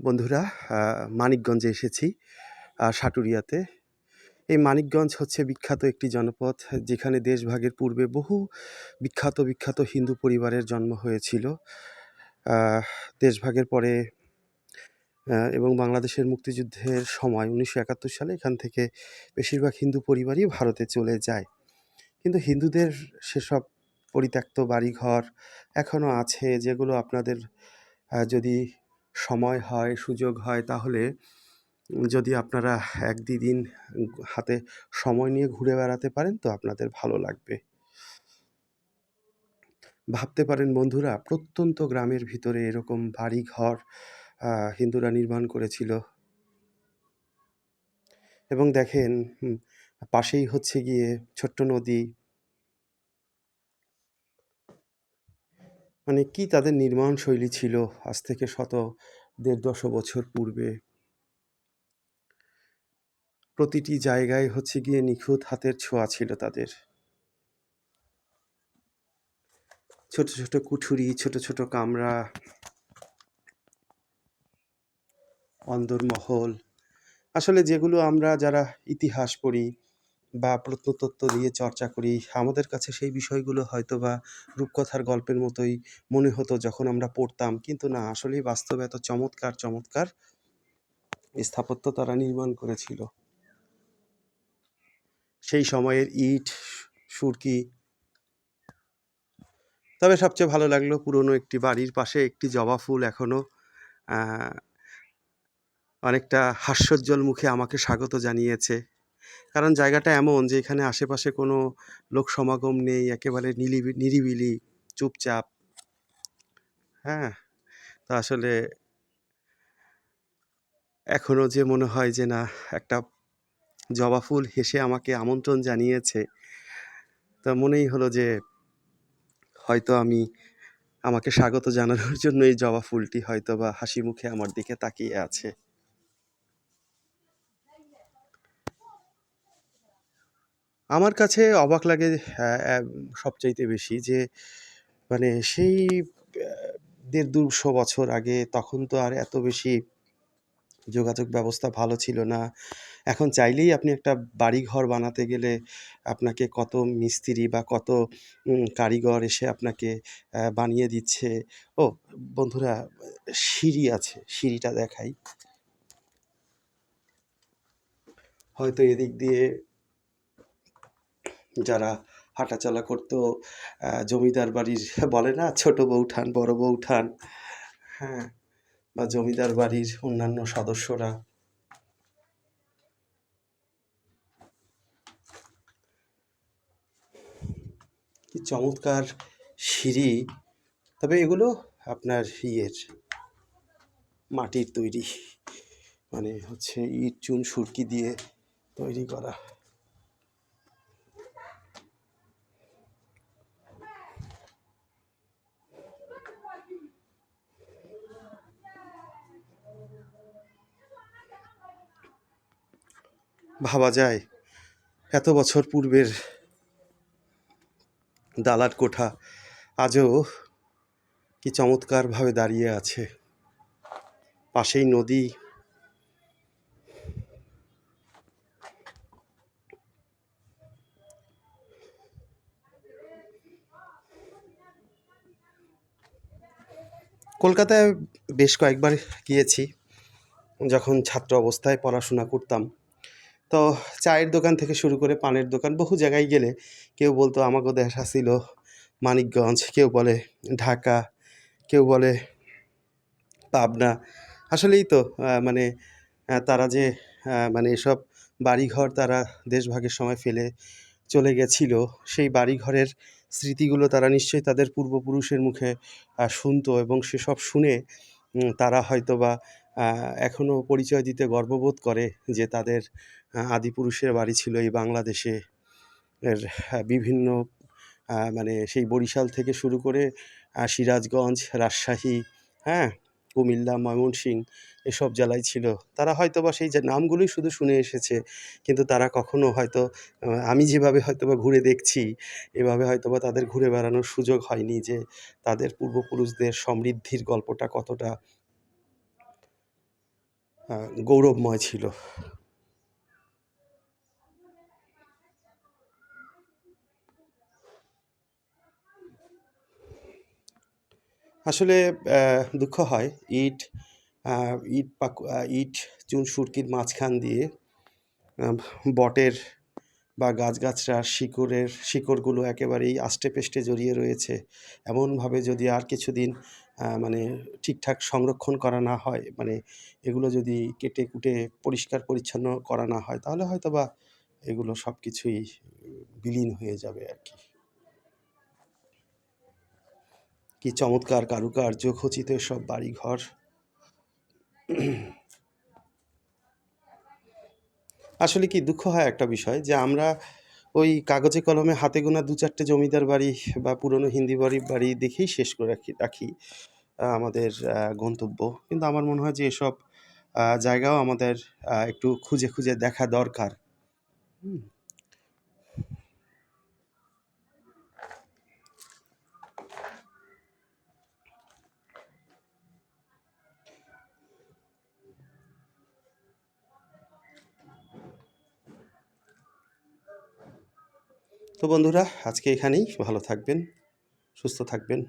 বন্ধুরা মানিকগঞ্জে এসেছি সাটুরিয়াতে। এই মানিকগঞ্জ হচ্ছে বিখ্যাত একটি জনপদ যেখানে দেশভাগের পূর্বে বহু বিখ্যাত বিখ্যাত হিন্দু পরিবারের জন্ম হয়েছিল। দেশভাগের পরে এবং বাংলাদেশের মুক্তিযুদ্ধের সময় উনিশশো একাত্তর সালে এখান থেকে বেশিরভাগ হিন্দু পরিবারই ভারতে চলে যায়। কিন্তু হিন্দুদের সেসব পরিত্যক্ত বাড়িঘর এখনও আছে, যেগুলো আপনাদের যদি সময় হয়, সুযোগ হয়, তাহলে যদি আপনারা এক দিন হাতে সময় নিয়ে ঘুরে বেড়াতে পারেন, তো আপনাদের ভালো লাগবে। ভাবতে পারেন বন্ধুরা, প্রত্যন্ত গ্রামের ভিতরে এরকম বাড়ি ঘর হিন্দুরা নির্মাণ করেছিল। এবং দেখেন পাশেই হচ্ছে গিয়ে ছোট্ট নদী মানে কি তাদের নির্মাণ শৈলী ছিল আজ থেকে শত দেড় দশ বছর পূর্বে? প্রতিটি জায়গায় হচ্ছে গিয়ে নিখুঁত হাতের ছোঁয়া ছিল তাদের। ছোট ছোট কুঠুরি, ছোট ছোট কামরা, অন্দরমহল। আসলে যেগুলো আমরা যারা ইতিহাস পড়ি বা প্রত্নতত্ত্ব দিয়ে চর্চা করি আমাদের কাছে সেই বিষয়গুলো হয়তো বা রূপকথার গল্পের মতোই মনে হতো যখন আমরা পড়তাম। কিন্তু না আসলেই বাস্তবে এত চমৎকার চমৎকার স্থাপত্য তারা নির্মাণ করেছিল। সেই সময়ের ইট সুরকি তবে সবচেয়ে ভালো লাগল পুরনো একটি বাড়ির পাশে একটি জবা ফুল এখনও আহ, অনেকটা হাস্যোজ্জ্বল মুখে আমাকে স্বাগত জানিয়েছে। কারণ জায়গাটা এমন যে এখানে আশেপাশে কোনো লোক সমাগম নেই, একেবারে নিলিবি, নিরিবিলি, চুপচাপ। হ্যাঁ তো আসলে এখনও যে মনে হয় যে না, একটা জবা ফুল হেসে আমাকে আমন্ত্রণ জানিয়েছে, তা মনেই হলো যে হয়তো আমি, আমাকে স্বাগত জানানোর জন্য এই জবা ফুলটি হয়তো বা হাসি মুখে আমার দিকে তাকিয়ে আছে। আমার কাছে অবাক লাগে সবচাইতে বেশি যে মানে সেই দেড় দুশো বছর আগে তখন তো আর এত বেশি যোগাযোগ ব্যবস্থা ভালো ছিল না। এখন চাইলেই আপনি একটা বাড়ি ঘর বানাতে গেলে আপনাকে কত মিস্ত্রি বা কত কারিগর এসে আপনাকে বানিয়ে দিচ্ছে। ও, বন্ধুরা, সিঁড়ি আছে, সিঁড়িটা দেখাই। হয়তো এদিক দিয়ে যারা হাঁটাচলা করতো জমিদার বাড়ির বলে না, ছোট বউঠান বড় বউ বউঠান হ্যাঁ বা জমিদার বাড়ির অন্যান্য সদস্যরা। কি চমৎকার সিঁড়ি, তবে এগুলো আপনার ইয়ের, মাটির তৈরি মানে হচ্ছে ইট, চুন, সুরকি দিয়ে তৈরি করা। ভাবা যায়, এত বছর পূর্বের দালার কোঠা আজও কি চমৎকারভাবে দাঁড়িয়ে আছে। পাশেই নদী। কলকাতায় বেশ কয়েকবার গিয়েছি, যখন ছাত্র অবস্থায় পড়াশোনা করতাম। তো চায়ের দোকান থেকে শুরু করে পানের দোকান বহু জায়গায় গেলে কেউ বলতো, আমাকেও দেখা ছিল মানিকগঞ্জ কেউ বলে, ঢাকা কেউ বলে, পাবনা আসলেই তো মানে তারা যে মানে এসব বাড়িঘর তারা দেশভাগের সময় ফেলে চলে গেছিল, সেই বাড়িঘরের স্মৃতিগুলো তারা নিশ্চয়ই তাদের পূর্বপুরুষের মুখে শুনতো এবং সেসব শুনে তারা হয়তো বা আহ, এখনও পরিচয় দিতে গর্ববোধ করে যে তাদের আদিপুরুষের বাড়ি ছিল এই বাংলাদেশে। এর বিভিন্ন মানে সেই বরিশাল থেকে শুরু করে সিরাজগঞ্জ রাজশাহী হ্যাঁ কুমিল্লা ময়মনসিংহ এসব জেলায় ছিল। তারা হয়তো বা সেই যে নামগুলোই শুধু শুনে এসেছে কিন্তু তারা কখনো হয়তো আমি যেভাবে হয়তো বা ঘুরে দেখছি এভাবে হয়তো বা তাদের ঘুরে বেড়ানোর সুযোগ হয়নি যে তাদের পূর্বপুরুষদের সমৃদ্ধির গল্পটা কতটা গৌরবময় ছিল। আসলে দুঃখ হয় ইট ইট পাকু ইট, চুন, সুরকির মাঝখান দিয়ে বটের বা গাছগাছড়ার শিকড়ের, শিকড়গুলো একেবারেই আষ্টে পেষ্টে জড়িয়ে রয়েছে। এমনভাবে যদি আর কিছুদিন মানে ঠিকঠাক সংরক্ষণ করা না হয় মানে এগুলো যদি কেটে কুটে পরিষ্কার পরিচ্ছন্ন করা না হয়, তাহলে হয়তো বা এগুলো সব কিছুই বিলীন হয়ে যাবে আর কি কি চমৎকার কারুকার্য খচিত সব বাড়িঘর। আসলে কি দুঃখ হয় একটা বিষয় যে আমরা ওই কাগজে কলমে হাতে গোনা দু চারটে জমিদার বাড়ি বা পুরনো হিন্দি বাড়ি বাড়ি দেখেই শেষ করে রাখি রাখি আমাদের গন্তব্য কিন্তু আমার মনে হয় যে এসব জায়গাও আমাদের একটু খুঁজে খুঁজে দেখা দরকার হুম। তো বন্ধুরা আজকে এখানেই ভালো থাকবেন সুস্থ থাকবেন।